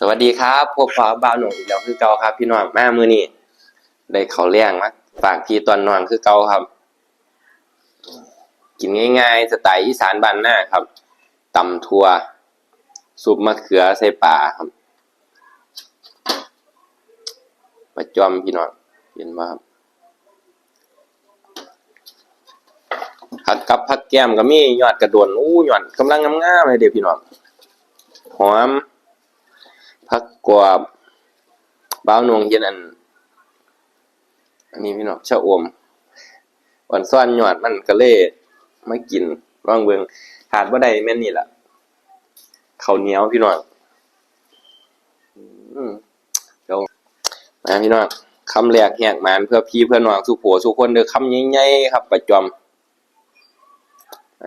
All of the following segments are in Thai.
สวัสดีครับพบกับบ่าวหนุ่มอีกแล้วคือเก่าครับ พี่น้องแม่มือนี้ได้เขาเลี้ยงมาฝากพี่ตอนนอนคือเก่าครับ กินง่ายๆสไตล์อีสานบ้านหน้าครับตำทั่วซุปมะเขือใส่ปลาครับประจอมพี่น้องเห็นไหมครับผักกับผักแก้มก็มียอดกระโดนอู้ยอดกำลังงามๆเลยเดี๋ยวพี่น้องหอม ผักกวาบบ้าวนวงเย็นอัน อันนี้พี่น้องชะอมวันซ้อนหยอดมันก็เลยไม่กินร่องเบิงขาดบ่ได้แม่นนี่แหล่ะข้าเหนียวพี่น้องอืมเดี๋ยวมาพี่น้องคำแรกแหกหมานเพื่อพี่เพื่อน้องสุโขสุคนเด้อคำใหญ่ๆครับ ประจอม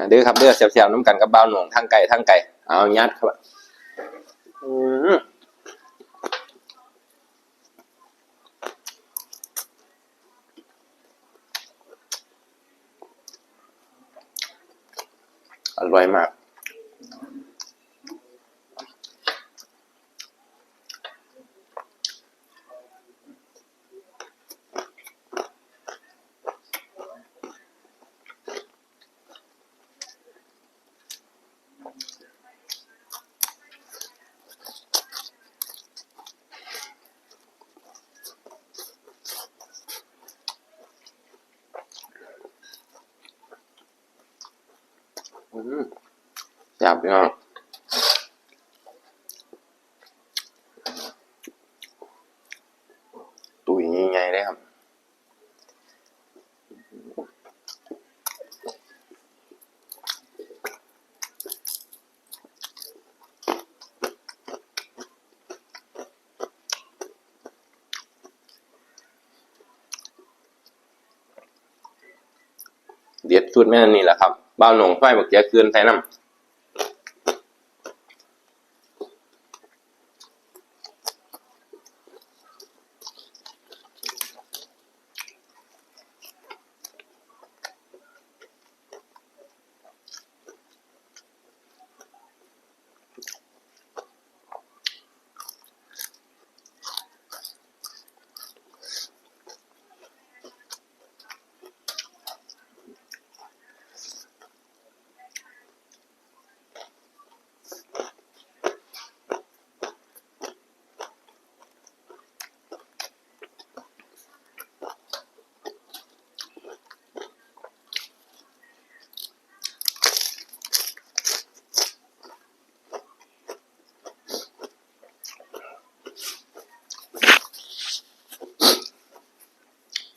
เด้อครับเด้อแซ่บๆน้ำกันกับบ้าวหนวงทั้งไก่ทั้งไก่เอายัดครับ อืม อร่อยมาก จับพี่น้องตุ๋ยง่ายๆเลยครับเด็ดสุดแม่นี่แหละครับ บ้าวหนงไฟบักเจียคืนใส่น้ำ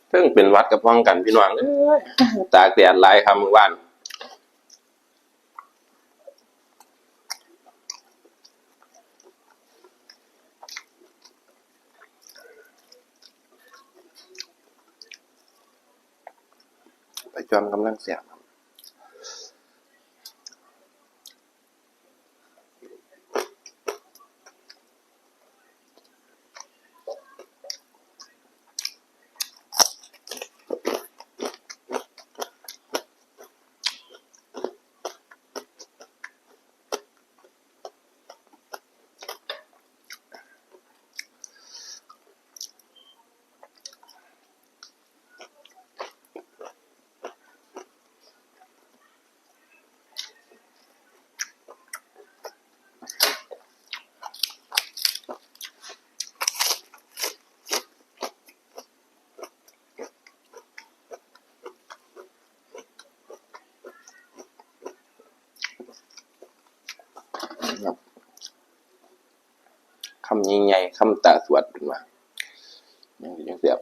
เพิ่ งเป็นหวัดกับพ้องกันพี่น้องเอ้ยตากแดดหลายครับมื้อวานไปจอมกำลังเสียบครับครับคำใหญ่ๆคำตาสวดเป็นมาอย่างเสียบ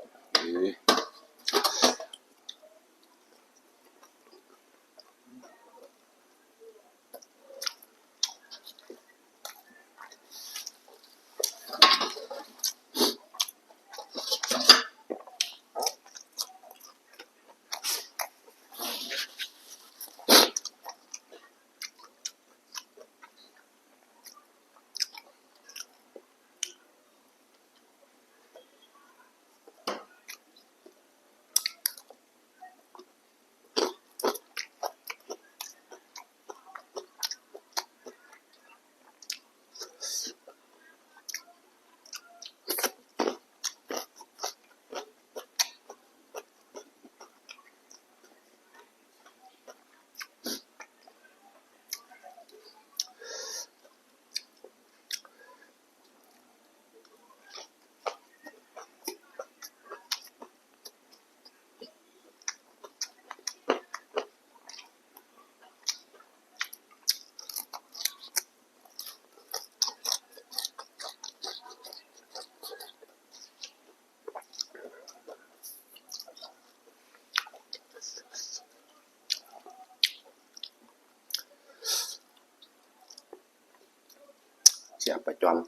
sẽ phải chọn.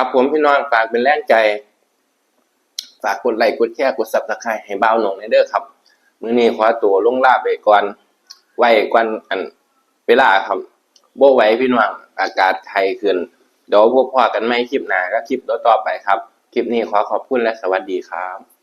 ครับผมพี่น้องฝากเป็นแรงใจ ฝากกดไลค์กดแชร์กดซับสไครต์ให้บ่าวหนงในเด้อครับ มื้อนี้ขอตัวลงลาไปก่อนไว้ก่อนอันเวลาครับบ่ไหวพี่น้องอากาศไทยขึ้นเดี๋ยวพวกพอกันไม่คลิปหน้าก็คลิปต่อๆไปครับ คลิปนี้ขอขอบคุณและสวัสดีครับ